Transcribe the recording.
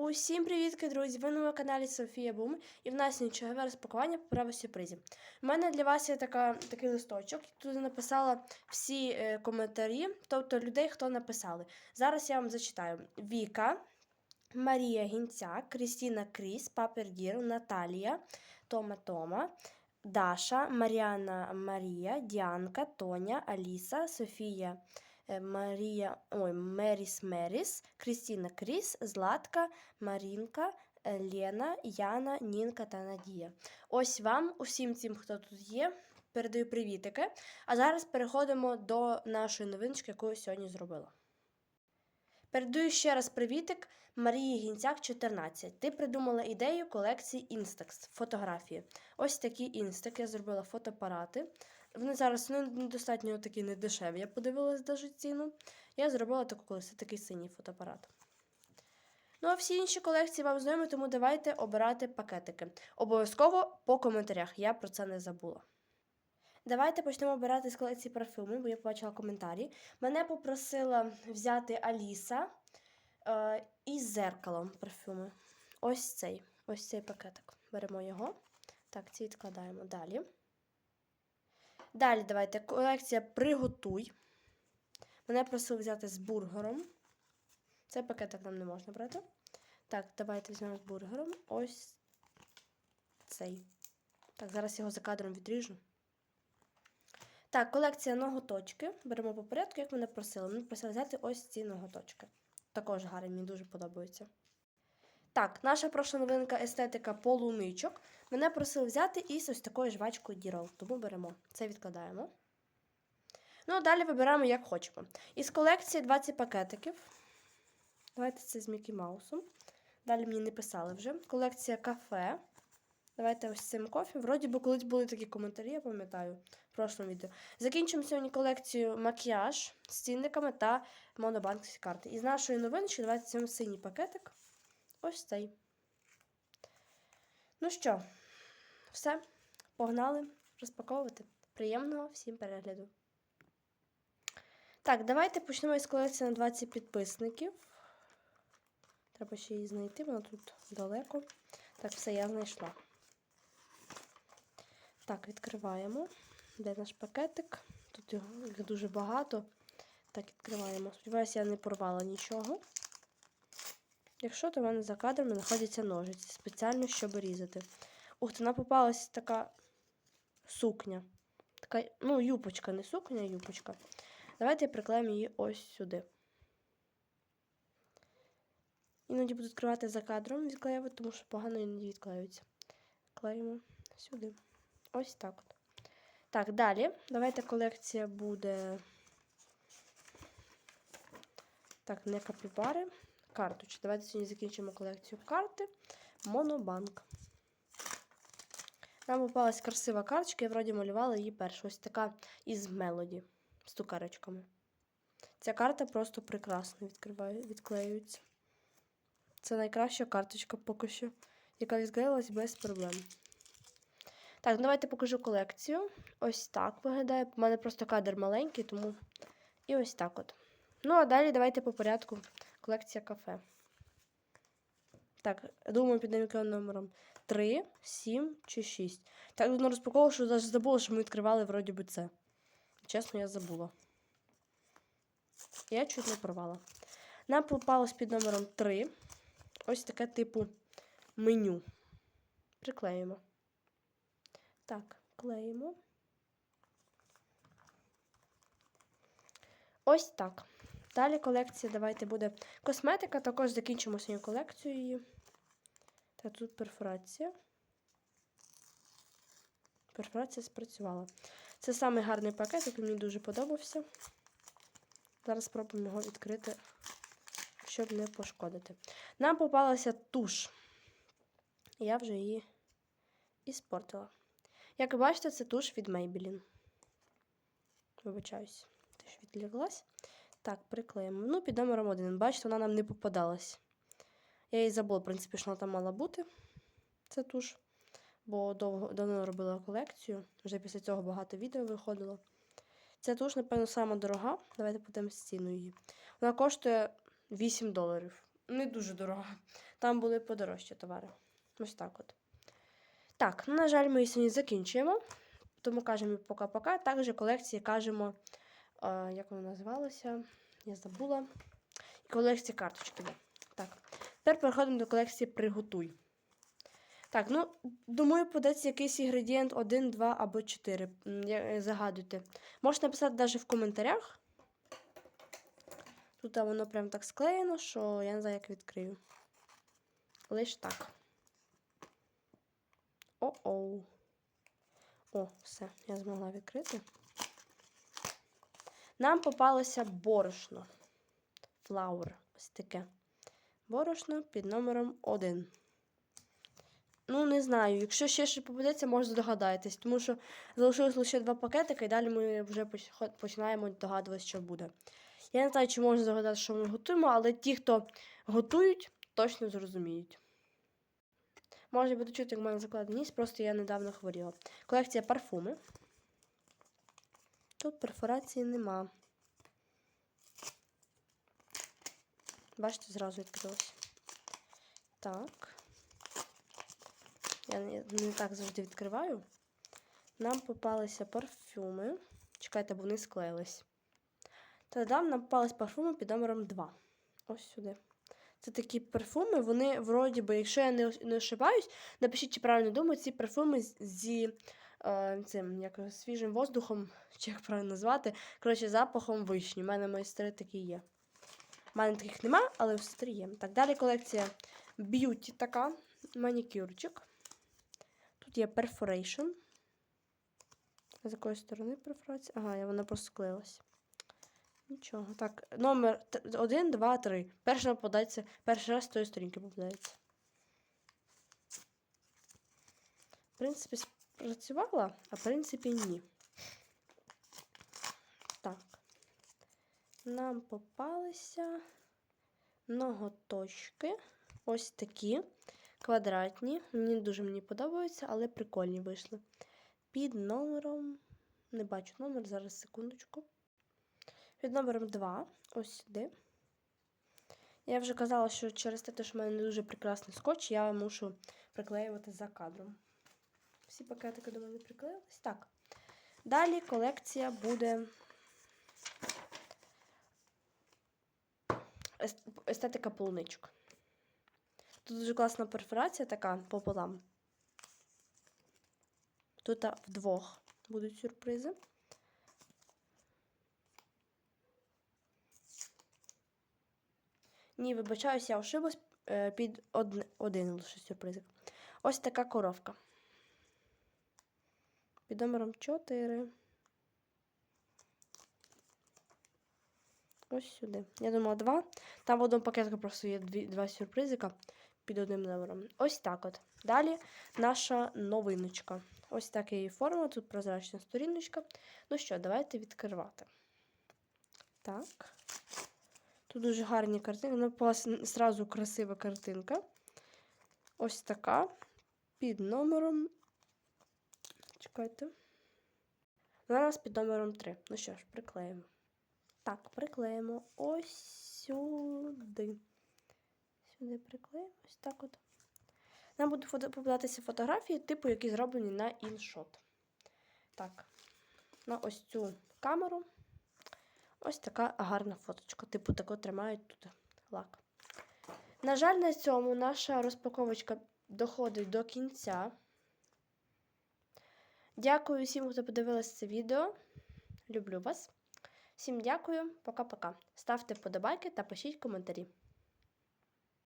Усім привітки, друзі! Ви на каналі Софія Бум, і в нас нічого розпакування по праву сюрпризів. У мене для вас є така, такий листочок, тут написала всі е, коментарі, тобто людей, хто написали. Зараз я вам зачитаю: Віка, Марія Гінцяк, Крістіна Кріс, Папергір, Наталія, Тома Тома, Даша, Маріана Марія, Діанка, Тоня, Аліса, Софія. Е, Марія, ой, Меріс Меріс, Крістіна Кріс, Златка, Марінка, е, Лена, Яна, Нінка та Надія. Ось вам, усім цим, хто тут є, передаю привітики. А зараз переходимо до нашої новиночки, яку я сьогодні зробила. Передаю ще раз привітик Марії Гінцяк, 14. Ти придумала ідею колекції Instax фотографії. Ось такі інстик. Я зробила фотоапарати. Вони зараз недостатньо такі недешеві. Я подивилась даже ціну. Я зробила таку колись такий синій фотоапарат. Ну, а всі інші колекції вам знайомі, тому давайте обирати пакетики. Обов'язково по коментарях. Я про це не забула. Давайте почнемо обирати з колекції парфюмів, бо я побачила коментарі. Мене попросила взяти Аліса е, із зеркалом парфюми. Ось цей. Ось цей пакетик. Беремо його. Так, ці відкладаємо далі. Далі давайте колекція Приготуй. Мене просили взяти з бургером. Цей пакетик нам не можна брати. Так, давайте візьмемо з бургером. Ось цей. Так, зараз його за кадром відріжу. Так, колекція ноготочки. Беремо по порядку, як мене просили. Мене просили взяти ось ці ноготочки. Також гарні, мені дуже подобаються. Так, наша проша новинка естетика полуничок. Мене просили взяти із ось такою жвачкою Дірол, тому беремо. Це відкладаємо. Ну, а далі вибираємо, як хочемо. Із колекції 20 пакетиків. Давайте це з Мікі Маусом. Далі мені не писали вже. Колекція кафе. Давайте ось цим кофі. Вроді би, колись були такі коментарі, я пам'ятаю, в прошлому відео. Закінчимо сьогодні колекцію макіяж з цінниками та монобанківські карти. Із нашої новиночки давайте візьмемо синій пакетик. Ось цей. Ну що, все, погнали розпаковувати. Приємного всім перегляду. Так, давайте почнемо із колекції на 20 підписників. Треба ще її знайти, вона тут далеко. Так, все, я знайшла. Так, відкриваємо. Де наш пакетик? Тут його дуже багато. Так, відкриваємо. Сподіваюся, я не порвала нічого. Якщо, то в мене за кадрами знаходяться ножиці, спеціально, щоб різати. Ух, вона попалась така сукня. Така, ну, юпочка, не сукня, а юпочка. Давайте приклеїмо її ось сюди. Іноді буду відкривати за кадром, відклеювати, тому що погано іноді відклеюється. Клеїмо сюди. Ось так от. Так, далі. Давайте колекція буде. Так, не капібари. Карточки. Давайте сьогодні закінчимо колекцію карти. Монобанк. Нам попалась красива карточка, я вроді малювала її першу. Ось така із мелоді з цукерочками. Ця карта просто прекрасно відкриває, відклеюється. Це найкраща карточка поки що, яка відклеїлась без проблем. Так, давайте покажу колекцію. Ось так виглядає. У мене просто кадр маленький, тому і ось так от. Ну, а далі давайте по порядку. Колекція кафе. Так, думаю, під яким номером 3, 7 чи 6. Так, воно розпаковував, що навіть забула, що ми відкривали вроді би це. Чесно, я забула. Я чуть не порвала. Нам попалось під номером 3. Ось таке типу меню. Приклеїмо. Так, клеїмо. Ось так. Далі колекція, давайте буде косметика. Також закінчимо сьогодні колекцію її. Та тут перфорація. Перфорація спрацювала. Це самий гарний пакет, який мені дуже подобався. Зараз спробуємо його відкрити, щоб не пошкодити. Нам попалася туш. Я вже її іспортила. Як ви бачите, це туш від Maybelline. Вибачаюсь, теж відляглась. Так, приклеїмо. Ну, під номером 1. Бачите, вона нам не попадалась. Я її забула, в принципі, що вона там мала бути. Це туш. Бо довго, давно робила колекцію. Вже після цього багато відео виходило. Ця туш, напевно, сама дорога. Давайте подивимось ціну її. Вона коштує 8 доларів. не дуже дорога. Там були подорожчі товари. Ось так от. Так, ну, на жаль, ми її сьогодні закінчуємо. Тому кажемо пока-пока. Також колекції кажемо, як воно називалося, я забула. Колекції карточки. да. Так. Тепер переходимо до колекції Приготуй. Так, ну, думаю, подається якийсь інгредієнт 1, 2 або 4. М, я- е, Загадуйте. Можете написати навіть в коментарях. Тут воно прям так склеєно, що я не знаю, як відкрию. Лиш так. О-оу. О, все, я змогла відкрити. Нам попалося борошно. Флаур. Ось таке. Борошно під номером 1. Ну, не знаю. Якщо ще щось попадеться, може здогадаєтесь, тому що залишилось лише два пакетики, і далі ми вже починаємо догадуватися, що буде. Я не знаю, чи можна здогадати, що ми готуємо, але ті, хто готують, точно зрозуміють. Може буде чути, як в мене закладений ніс, просто я недавно хворіла. Колекція парфуми. Тут перфорації нема. Бачите, зразу відкрилось. Так. Я не, так завжди відкриваю. Нам попалися парфюми. Чекайте, бо вони склеїлись. Тоді нам попались парфуми під номером 2. Ось сюди. Це такі парфуми, вони вроді би, якщо я не, ошибаюсь, напишіть, чи правильно думаю, ці парфуми зі цим як свіжим воздухом, чи як правильно назвати, коротше, запахом вишні. У мене майстри такі є. У мене таких нема, але в сестрі є. Так, далі колекція б'юті така, манікюрчик. Тут є perforation. З якої сторони перфорація? Ага, я- вона просто склеїлась. Нічого. Так, номер 1, 2, 3. Перший попадається, перший раз з тої сторінки попадається. В принципі, спрацювала, а в принципі, ні. Так. Нам попалися ноготочки. Ось такі квадратні. Мені дуже мені подобаються, але прикольні вийшли. Під номером. Не бачу номер, зараз секундочку. Під номером 2, ось сюди. Я вже казала, що через те, що в мене не дуже прекрасний скотч, я мушу приклеювати за кадром. Всі пакетики до мене приклеїлись. Так. Далі колекція буде естетика полуничок. Тут дуже класна перфорація така пополам. Тут вдвох будуть сюрпризи. Ні, вибачаюсь, я ошиблась е, під один лише сюрпризик. Ось така коровка. Під номером 4. Ось сюди. Я думала два. Там в одному пакетику просто є два сюрпризика під одним номером. Ось так от. Далі наша новиночка. Ось така її форма, тут прозрачна сторіночка. Ну що, давайте відкривати. Так. Тут дуже гарні картинки. Напалася зразу красива картинка. Ось така. Під номером. Чекайте. Зараз під номером 3. Ну що ж, приклеїмо. Так, приклеїмо ось сюди. Сюди приклеїмо. Ось так от. Нам будуть попадатися фотографії, типу, які зроблені на іншот. Так, на ось цю камеру. Ось така гарна фоточка. Типу, тако тримають тут лак. На жаль, на цьому наша розпаковочка доходить до кінця. Дякую всім, хто подивилися це відео. Люблю вас. Всім дякую, пока-пока. Ставте вподобайки та пишіть коментарі.